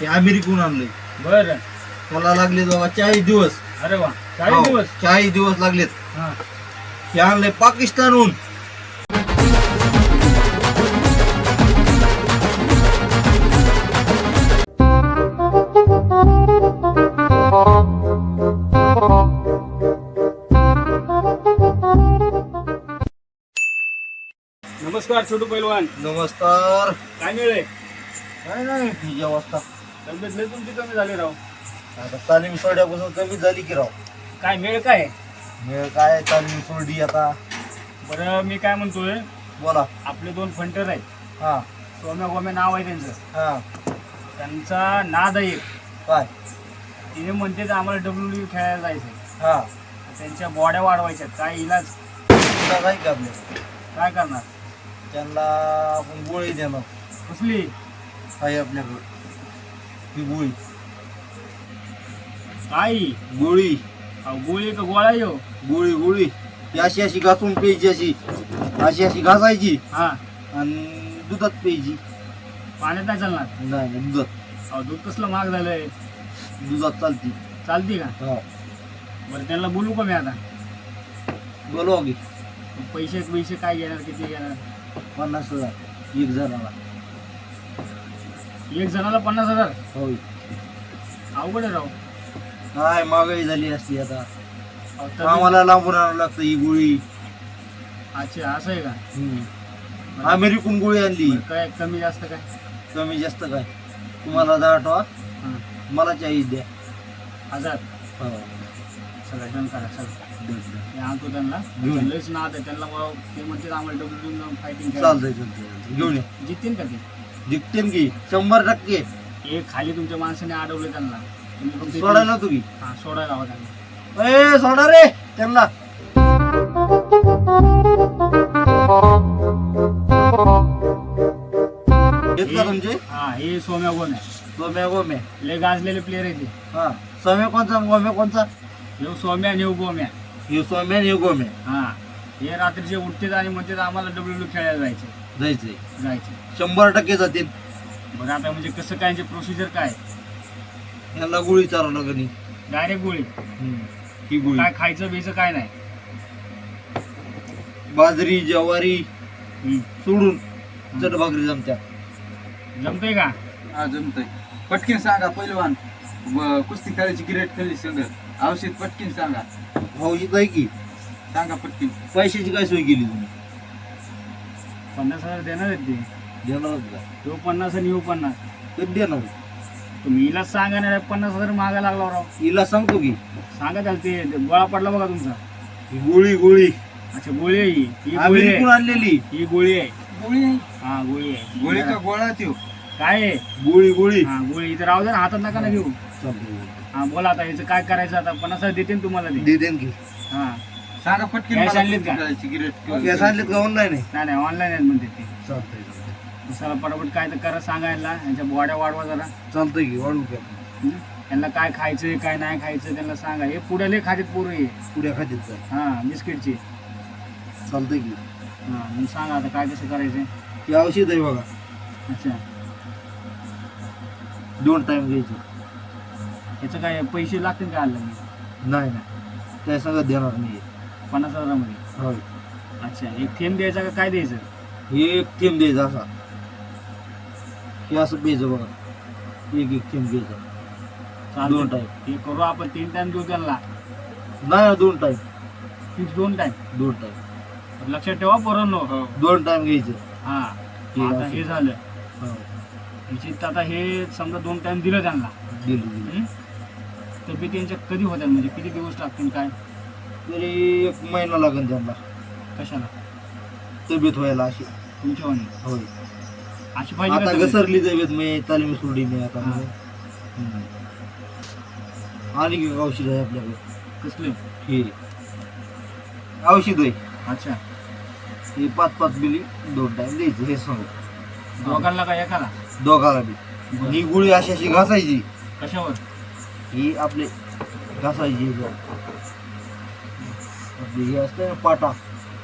ते अमेरिकून आणलंय. बरं. त्याला लागले बाबा चाळीस दिवस. अरे वा चाळीस हो, दिवस? चाळीस दिवस लागलेत. हा. हे आणलंय पाकिस्तानहून. नमस्कार छोटू पैलवान. नमस्कार. काय मिळेल? काय नाही तुझी अवस्था तब्येत लय तुमची कमी झाली राव. आता तालीम सोड्यापासून कमी झाली की राव. काय मिळेल काय वेळ काय तालीम सोडली आता. बरं मी काय म्हणतोय बोला. आपले दोन फंटर आहेत. हा. सोम्या गोम्या नाव आहे त्यांचं. हा. त्यांचा नाद आहे एक. काय? तिने म्हणते तर आम्हाला डब्ल्यू खेळायला जायचं हा. त्यांच्या बॉड्या वाढवायच्या काय इलाज? तुला काय का आपल्या काय करणार? त्यांना आपण गोळी देणार. कसली? आहे आपल्याकडे. ती गोळी. काय? गोळी. अहो, गोळी का गोळा येऊ गोळी गोळी. ती अशी अशी घासून प्यायची अशी. अशी अशी घासायची. हा. आणि दुधात प्यायची. पाण्यात नाही चालणार? नाही नाही दुधात. अहो दूध कसलं महाग झालंय? दुधात चालती. चालती का? हा. बरं त्यांना बोलू का मी आता? बोलवा की. पैसे पैसे काय घेणार किती घेणार? पन्नास हजार. एक जणाला एक जणाला पन्नास हजार. होय अवघड आहे राव. काय महागाई झाली असती आता. अहो, तरी- आम्हाला लांबून आणावं लागतं ही गोळी. अच्छा असं आहे का. अमेरिकन गोळी आणली. काय कमी जास्त काय? कमी जास्त काय? तुम्हाला दहा आठवा हां. मला चाळीस द्या. हजार? हो. सगळं डन करा सगळं आणतो त्यांना. घेऊन. लयच नाद आहे त्यांना ते म्हणते आम्हाला डब्ल्यू फायटिंग चालतंय चालतंय. घेऊन या. जितीन का ते? जिंकतेन की? शंभर टक्के. हे खाली तुमच्या माणसाने अडवले त्यांना. तुम्ही फक्त सोडा ना तुम्ही. हा सोडायला हवा त्यांना. ए सोडा रे त्यांना. का तुमचे? हा हे सोम्या गोम्या सोम्या गोम्या लय गाजलेले प्लेअर आहे ते. हा. सोम्या कोणचा गोम्या कोणचा? हे सोम्या आणि हे गोम्या. हे सोम्या आणि हे गोम्या हा. हे रात्रीचे उठतात आणि म्हणतात आम्हाला डब्ल्यू खेळायला जायचं जायचंय. जायचं शंभर टक्के जातील. बघा आता म्हणजे कसं काय प्रोसिजर काय? यांना गोळी चालवलं लागली डायरेक्ट गोळी. ही गोळी. काय खायचं बियचं काय नाही. बाजरी ज्वारी हम्म. सोडून चट भाकरी जमत्या. जमतंय का? हा जमतंय. पटकीन सांगा पहिलवान व कुस्ती खेळायची ग्रेट खेळली संघ. औषध पटकीन सांगा. औषध आहे की सांगा पटकीन. पैशाची काय सोय केली तुम्ही? पन्नास हजार देणार आहेत ते. देणार का? तो पन्नास आणि ह्यो पन्नास. कधी देणार तुम्ही हिला सांगा ना पन्नास हजार मागा लागला राव. हिला सांगतो की. सांगा त्याला ते गोळा पडला बघा तुमचा. ही गोळी गोळी. अच्छा गोळी आहे ही. ही गोळी आहे. आणलेली. ही गोळी आहे. गोळी आहे. हा गोळी आहे. गोळी का गोळा त्यो. काय आहे? गोळी गोळी. हा गोळी. इथं राहू दे ना हातात नका ना घेऊ. हा बोला आता याचं काय करायचं आता? पन्नास हजार देते ना तुम्हाला ते. दे देन की. हा. सांगा पटकीन Cash मला आणलीत का? हे सांगितलं का? ऑनलाईन आहे. नाही नाही ऑनलाईन आहेत म्हणते ते. चालतंय दुसऱ्याला पटापट काय तर करा सांगायला यांच्या बॉड्या वाढवा जरा. चालतंय की वाढू की हं? त्यांना काय खायचंय काय नाही खायचं त्यांना सांगा. हे पुढे लय खातात पोरं हे. पुढ्या खात्यात जाय हा बिस्किटची. चालतंय की. हा मग सांगा आता काय कसं करायचं ते औषध आहे बघा. अच्छा. दोन टाइम घ्यायचे. याचं काय पैसे लागतील का आलं नाही? नाही त्या सांगत देणार नाही पन्नास हजारामध्ये? होय अच्छा एक थेंब द्यायचा का काय द्यायचं? हे एक थेंब द्यायचा असा. हे असं प्यायचं बघा. एक एक थेंब चालतंय. दोन टाइम हे करू आपण तीन टाइम देऊ त्यांना. नाही ना, दोन टाइम फिक्स दोन टाइम दोन टाइम लक्षात ठेवा पोरांनो. हो. दोन टाइम घ्यायचं. हा. हे आता. हे झालं. हो. याची आता हे समजा दोन टाइम दिलं त्यांना. दिली दिली. हं? तब्येत यांच्या कधी होत्या म्हणजे किती दिवस लागतील काय? तरी एक महिना लागेल त्यांना. कशाला? तब्येत व्हायला अशी. तुमच्या वाणी. होय. अशी पाहिजे का आता तब्येत? घसरली तब्येत मी तालीम सोडली मी आता. हा. हम्म. आणि की औषध आहे आपल्याकडे. कसले? हे. औषध आहे. अच्छा. हे पाच पाच मिली दोन टाइम द्यायचं हे सांगू. दोघांना का एकाला दोघाला बी. ही गुळी अशी अशी घासायची. कशावर? ही आपले घासायची. ही. आपली ही असते. ना पाटा.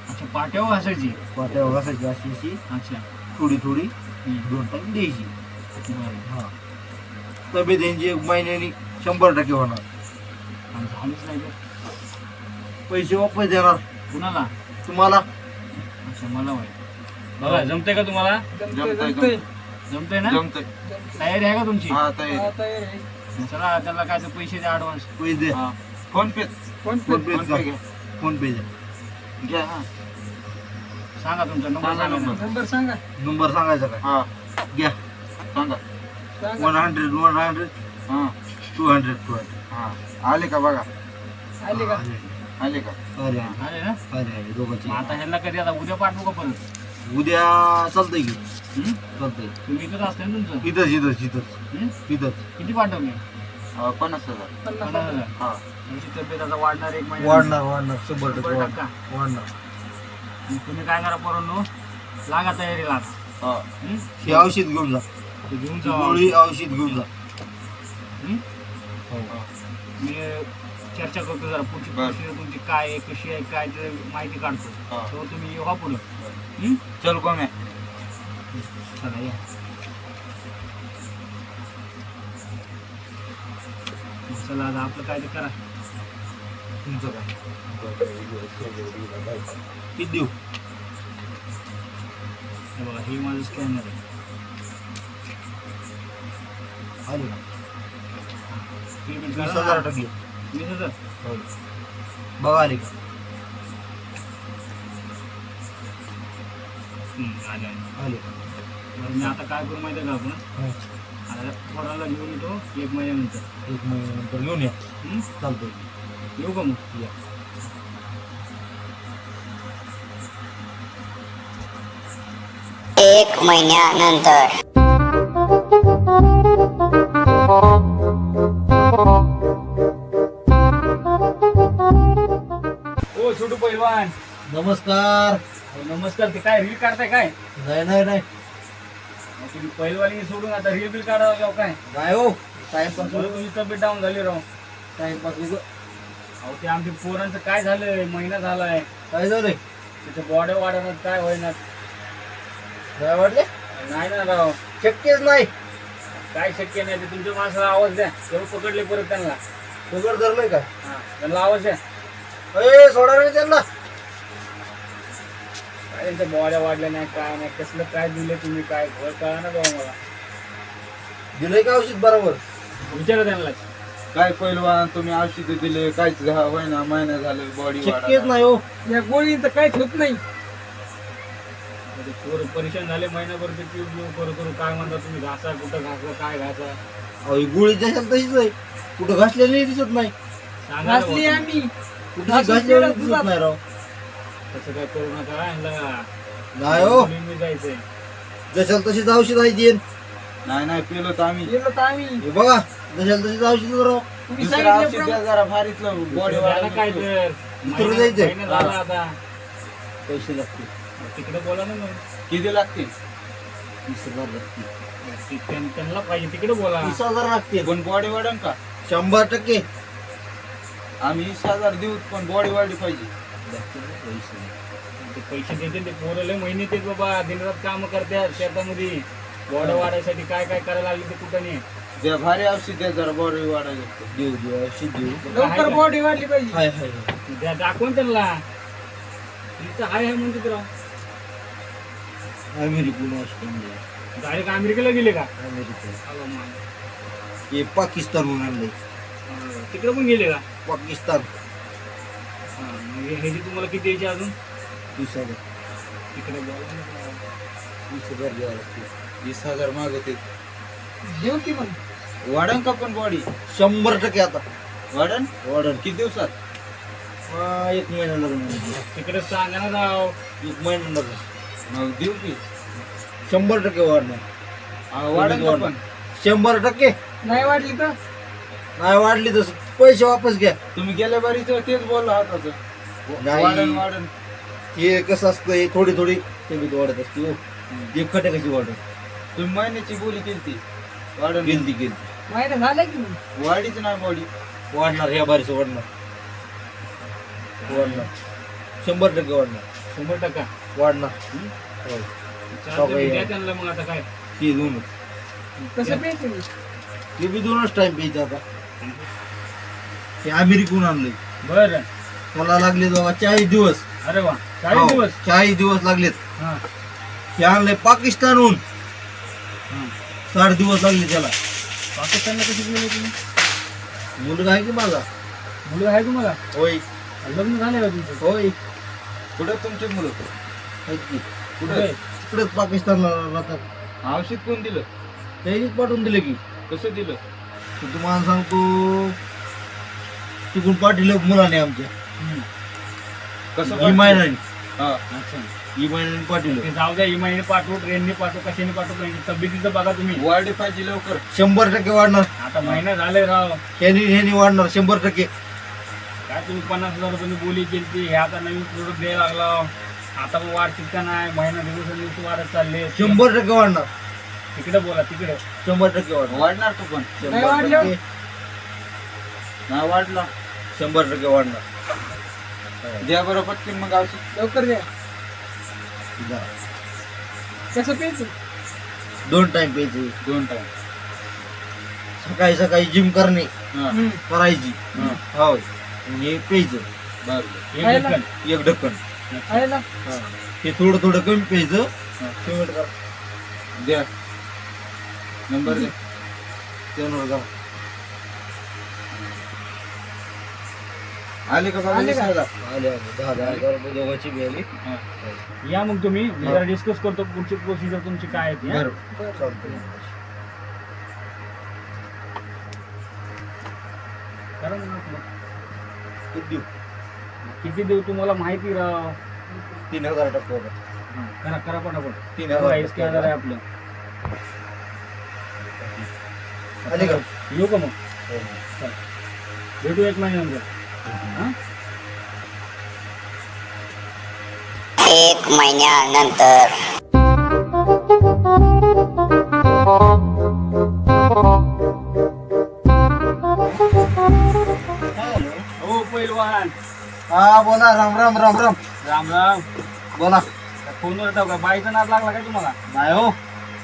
अच्छा पाट्यावर असायची पाट्यावर घासायची अशी अशी. अच्छा. थोडी थोडी. हं. दोन टाइम द्यायची. बरं. हा. तब्येत यांची एक महिन्यानी शंभर टक्के होणार. आणि झालीच नाही तर पैसे वापस देणार. कुणाला? तुम्हाला. अच्छा मला माहिती बघा जमतंय का तुम्हाला? जमतंय जमतंय जमतंय. ना? जमतंय. तयारी आहे का तुमची? हा तयारी. चला त्याला काय ते पैसे द्या ऍडव्हान्स पैसे दे. PhonePe. PhonePe. PhonePe घ्या. फोन पे घ्या हा. सांगा तुमचा नंबर सांगा सांगा. नंबर. नंबर सांगा. नंबर सांगायचा काय? हा. घ्या. सांगा. सांगा. वन हंड्रेड वन हंड्रेड हा. टू हंड्रेड टू हंड्रेड हा. आले का बघा? आले का? आले. का? अरे अरे ना? अरे अरे दोघांची. मग आता ह्यांना कधी आता उद्या पाठवू का परत? उद्या चालतंय की. हं? चालतंय. तुम्ही इथंच असते ना तुमचं? इथंच इथंच इथंच. हं? इथंच. किती पाठवले? अं, पन्नास हजार. पन्नास पन्नास हजार. हा. तुमची तब्येत आता वाढणार एक महिना वाढणार वाढणार. शंभर टक्के शंभर वाढणार. टक्का. वाढणार. मग तुम्ही काय करा पोरांनो? लागा तयारीला आता. हा. हं? हे औषध घेऊन जा. ते घेऊन ती गोळी औषध घेऊन जा. हं? हो. मी चर्चा करतो जरा पुढची बरं. प्रोसिजर तुमची काय आहे कशी आहे काय ते माहिती काढतो. हा. तर तुम्ही व्हा पुढं. हं? चल कोम्या. चला या. चला आता आपलं काय ते करा. तुमचं काय? किती देऊ. हे बघा हे माझं स्कॅनर आहे. आले का? पेमेंट वीस करा. हजार ना. टक्के. वीस हजार? हो. बघा आले का? हं, आले आले. आले. का बरं, मी आता काय करू माहिती आहे का आपण हो. पोराला घेऊन येतो एक महिन्यानंतर एक महिन्यानंतर घेऊन या. हं? चालतंय. येऊ का मग? या. एक महिन्यानंतर ओ छोटू पैलवान. नमस्कार. अहो, नमस्कार ते काय रील काढताय काय? नाही नाही नाही. तुम्ही सोडून आता रील बिल काढावं जाऊ काय? काय हो? टाइमपास बरं तुमची तब्येत डाऊन झाली राव. टाइमपास. अहो ते आमच्या पोरांचं काय झालंय? महिना झालाय. काय झालंय? त्याच्या बॉड्या वाढवण्यात काय होईना. काय वाटले नाही ना राव. शक्यच नाही. काय शक्य नाही? ते तुमच्या माणसाला आवाज द्या. तेव्हा पकडले परत त्यांना. सगळं धरलंय का? हा, त्यांना आवाज द्या. ए सोडा रे त्यांना. त्यांच्या बॉड्या वाढल्या नाही काय नाही कसलं काय दिलं तुम्ही काय घर कळा ना बाबा मला. दिलंय का औषध बरोबर? विचारा त्यांना. काय पहिलवान तुम्ही औषध दिले झा होईना महिना झाले बॉडी शक्यच नाही हो. या गोळीचं काहीच होत नाही. पोरं परेशान झाले महिनाभर ते पिऊ पिऊ करू करू. काय म्हणता तुम्ही घासा कुठं घासा काय घासा? अहो, ही गोळी जशाल तशीच आहे. कुठं घासलेली दिसत नाही. सांगा ना घासली. आम्ही. कुठे घासलेली दिसत. नाही राव. तसं काय करू नका नाही हो. नेहमी जायचंय. जशाल तशीच औषध आहे ती नाही नाही पेलो तर आम्ही. गेलो तर आम्ही. हे बघा जशाल तशीच औषध राव. तुम्ही दुसरं औषध सांगितलं द्या जरा भारीतलं बॉडी काय तर? दुसरं. महिना झाला आता. पैसे लागतील. तिकडे बोला ना मग. किती लागतील? वीस हजार लागतील. ते- त्यां- त्यांना पाहिजे तिकडे बोला. वीस हजार लागतील. पण बॉडी वाढन का? शंभर टक्के. आम्ही वीस हजार देऊ पण बॉडी वाढली पाहिजे. ते पैसे देते ते पोरं लय महिने ते बाबा. दिनरात काम करतात शेतामध्ये. बॉड वाढायसाठी काय काय करायला लागले ते कुठं नाही द्या भारी औषध जरा बॉडी वाढायला देऊ देऊ औषध देऊ. लवकर बॉडी वाढली पाहिजे. हाय हाय. द्या दाखवून त्यांना. इथं हाय हाय म्हणते राव. अमेरिकन औषध डायरेक्ट अमेरिकेला गेले का? अमेरिका अहो, मा- हे पाकिस्तानहून तिकडे पण गेले का? पाकिस्तान. हा, मग ह्याची तुम्हाला किती द्यायची अजून? वीस हजार. तिकडे बोला ना. वीस हजार द्यावं लागतील. वीस हजार मागते देऊ की पण वाढन का पण बॉडी? शंभर टक्के आता. वाढन? वाढन. किती दिवसात? हा, एक महिना लागणार तिकडे सांगा ना राव. एक महिना लागणार मग देऊ की. शंभर टक्के वाढणार. हा, वाढन का पण? शंभर टक्के. नाही वाढली तर? नाही वाढली तर पैसे वापस घ्या. तुम्ही गेल्या बारीच तेच बोलला होता तर. नाही. वाढन वाढन. हे कसं असतं हे थोडी थोडी. तब्येत वाढत असते हो. खटे कशी वाढत. तुम्ही महिन्याची बोली केली ती वाढन. गेलती गेलती माहिती झालं की मग? वाढीच नाही बॉडी वाढणार ह्या बारीचं वाढणार. वाढणार. शंभर टक्के वाढणार. शंभर टक्का. वाढणार. चालतंय, द्या त्यांना मग आता काय. हे दोनच. कसं प्यायचं मी. ते बी दोनच टाइम प्यायचं आता. ते अमेरिकून आणलंय. बरं. त्याला लागले बाबा चाळीस दिवस. अरे वा चाळीस हो, दिवस? चाळीस दिवस लागलेत. हा. हे आणलंय पाकिस्तानहून. हा. साठ दिवस लागले त्याला. पाकिस्तानला कशी गेले तुम्ही मुलगा आहे की माझा? मुलं आहे तुम्हाला होय. लग्न झाले का तुमचं? होय. कुठं तुमचे मुलं? आहेत की. कुठे तिकडेच पाकिस्तानला राहतात. औषध कोण दिलं? त्यांनीच पाठवून दिले की. कसं दिलं? तर तुम्हाला सांगतो तिकडून पाठवलं मुलाने आमच्या. कसं हा. ते जाऊ द्या इमाईने पाठवू ट्रेनने पाठवू कशाने पाठवू तब्येतीचं बघा तुम्ही. वाढले पाहिजे लवकर. शंभर टक्के वाढणार. आता महिना झाले राव. ह्यानी ह्यानी वाढणार शंभर टक्के. काय तुम्ही पन्नास हजार रुपये बोली केली हे आता नवीन प्रोडक्ट द्यायला लागला. आता मग वाढतील का नाही? महिना दिवस वाढत चालले. शंभर टक्के वाढणार. तिकडे बोला तिकडे. शंभर टक्के वाढणार. वाढणार तू पण. नाही शंभर वाढलं? नाही वाढला. शंभर टक्के वाढणार द्या बरं पटकन मग औषध. लवकर द्या. जा. कसं प्यायचं? दोन टाइम प्यायचे. दोन टाइम सकाळी सकाळी जिम करणे. हा. हम्म. करायची. हा. हे प्यायचं. बरं. एक खायला? ढक्कन. एक हे. थोडं थोडं कमी प्यायचं. हा. पेमेंट करा. द्या. नंबर द्या. त्यावर करा आले का आले का? दिसायला? आले आले दहा दहा हजार रुपये दोघांची बी आली हा. या मग तुम्ही मी जरा डिस्कस करतो पुढची प्रोसिजर तुमची काय आहे ती, हा? बरं चालतंय. करा आपलं. किती देऊ किती देऊ तुम्हाला माहिती राव तीन हजार टक्के होता. करा करा पटापट तीन बघा, हजार SK आहे आपलं आले का येऊ का मग चला. भेटू एक महिन्यानंतर हा? एक महिन्यानंतर हो हा बोला राम राम राम राम. राम राम. बोला. फोनवर येतो का बाईचा नाद लागला काय तुम्हाला? नाही हो.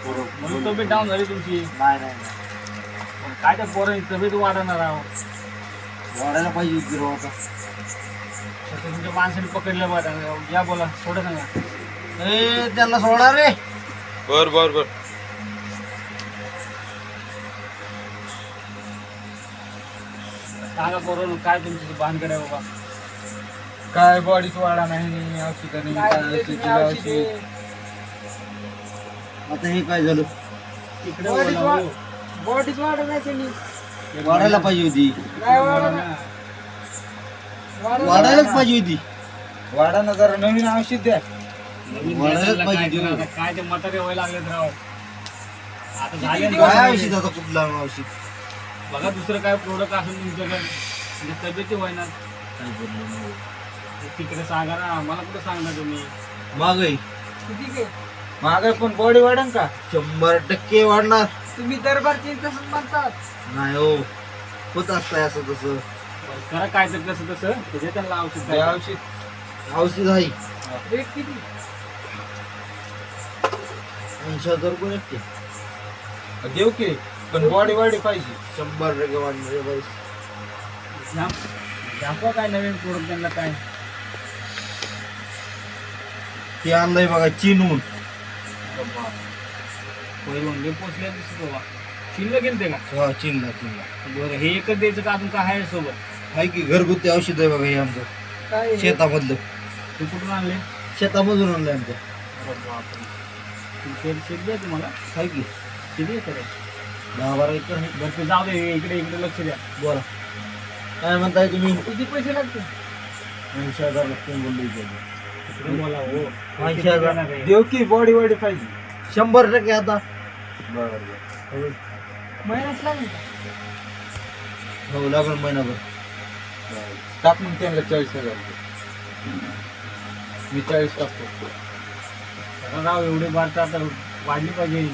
म्हणून तब्येत डाऊन झाली तुमची. नाही नाही पण काय त्या पोरांची तब्येत वाढणार आहो? वाढायला पाहिजे होती राव आता. तर तुमच्या माणसाने पकडलं बघा या बोला थोडं सांगा ए त्यांना सोडा रे. बर बर बर. सांगा पोरं काय तुमची भानगड आहे बाबा? काय बॉडीच वाढा नाही औषध नाही काय औषध. आता हे काय झालं? इकडे बॉडीच बोला, वाढ हो. बॉडीच वाढत नाही त्यांनी. वाढायला पाहिजे होती. वाढायलाच पाहिजे होती. वाढा ना जरा नवीन औषध द्या. वाढायलाच पाहिजे काय ते म्हातारे व्हायला लागलेत राव. आता झाले ना काय औषध आता कुठला औषध? बघा दुसरं काय प्रोडक्ट असेल तुमच्याकडे. म्हणजे तब्येती व्हायना काय बोललो नाही. तिकडे सांगा ना मला कुठं सांगणार तुम्ही? काय मागे पण बॉडी वाढन का? शंभर टक्के वाढणार. तुम्ही दरबार तीन तसंच म्हणतात. नाही हो होत असतंय असं तसं. करा काय तर कसं तसं ते दे त्यांना औषध द्या. औषध औषध आहे. रेट किती? ऐंशी हजार रुपये लागते देऊ की पण बॉडी वाढी पाहिजे. शंभर टक्के वाढणार आहे बाई. दाख- दाखवा काय नवीन प्रोडक्ट त्यांना काय. हे आणलंय बघा चीनहून पहिलं लय पोचले दिसत बाबा. शिल्लक गेलते का हा चीनला चीनला बरं हे एकच द्यायचं का अजून काय आहे सोबत? आहे की घरगुती औषध आहे बघा हे आमचं. काय आहे? शेतामधलं. ते कुठून आणले शेतामधून आणलंय आमच्या शेत शेत द्या तुम्हाला. आहे की आहे? दहा बारा एकर आहे. बरं ते जाऊ दे इकडे इकडे लक्ष द्या. बोला. काय म्हणताय तुम्ही? किती पैसे ऐंशी हजार बोलले हो. ऐंशी हजार. देणार आहे. देऊ की बॉडी वाढी पाहिजे. शंभर टक्के आता. लागेल का? हो लागून महिनाभर. टाक मग त्यांना चाळीस हजार. मी चाळीस टाकतो. कारण राव एवढे वाढता आता वाढली पाहिजे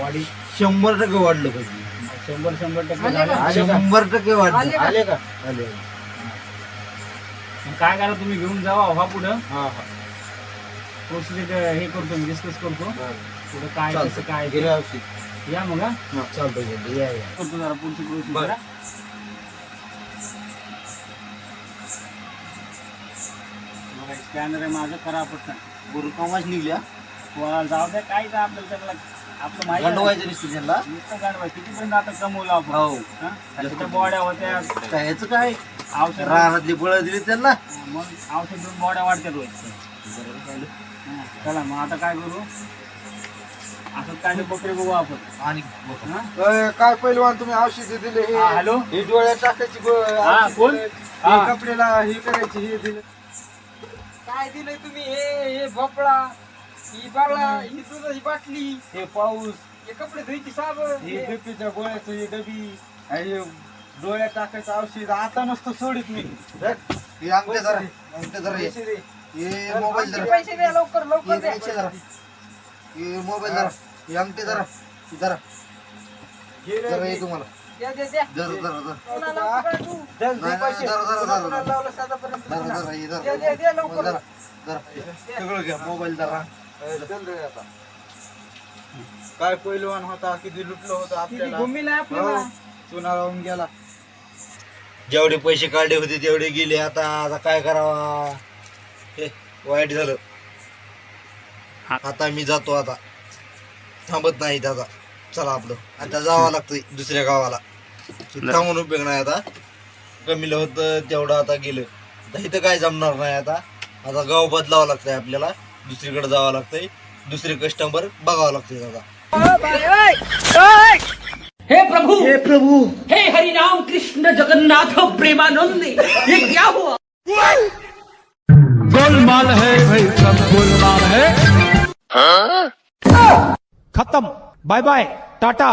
वाढी. शंभर टक्के वाढलं पाहिजे. शंभर शंभर टक्के आले. का? शंभर टक्के वाढलं. आले का? आले मग काय करा तुम्ही घेऊन जावा व्हा पुढं. हा हा. प्रोसिजर हे करतो मी डिस्कस करतो. पुढं काय. कसं या मग हा? चालतंय चालतंय. या या. करतो जरा पुढची प्रोसेस बरं. जरा स्कॅनर आहे माझं करा पटकन बरं कमाच निघल्या वा, जाऊ द्या काय तर आपल्याला त्याला आपलं माहिती आहे. गंडवायचं त्यांना नुसतं गाडवा कितीपर्यंत आता कमवलं आपण? हो. हा? बॉड्या होत्या. काय याचं काय? औषध. रानातली बळ दिली त्यांना? मग औषध देऊन बॉड्या वाढतात रोज हा, चला मग आता काय करू? असं काय ते बकरे बघू आपण. आणि हा? अय, काय पहिलवान तुम्ही औषध दिले हे? हा, हॅलो? हे डोळ्यात टाकायची गो- हा, औषध. कोण? दिलंय. हा. हे. कपड्याला हे करायचे हे दिले. काय दिलंय तुम्ही? हे हे भोपळा ही बाबळा ही दुधाची बाटली. हे पाऊस. हे कपडे धुईची साबण. हे हे- गोळ्याचं हे डबी. आणि हे डोळ्यात टाकायचं औषध. आता नसतं सोडित मी. हे अंगठे जरा अंगठे जरा हे. पैसे दे. हे मोबाईल आमचे जरा. पैसे द्या लवकर लवकर हे द्या पैसे जरा. हे मोबाईल जरा हे अंगठे जरा हे जरा घे रे, जरा. हे तुम्हाला. जरा जरा नाही, नाही, हे सगळं घ्या मोबाईल जरा काय पहिलवान होता किती लुटलं होतं आपल्याला. हो, चुना लावून गेला. जेवढे पैसे काढले होते तेवढे गेले. आता आता काय करावा? हे वाईट झालं. आता मी जातो आता. थांबत नाही आता. चला आपलं. आता जावं लागतंय दुसऱ्या गावाला. थांबून उपयोग नाही आता. कमीलं होतं तेवढं आता गेलं. आता इथं काय जमणार नाही आता. आता गाव बदलावं लागतंय आपल्याला. दुसरीकडे जावं लागतंय. दुसरे कस्टमर बघावं लागतंय आता. हे प्रभु! हे प्रभु! हे हरि राम कृष्ण जगन्नाथ प्रेमानंद. ये क्या हुआ गोलमाल है भाई सब गोलमाल है। खत्म। Bye bye tata.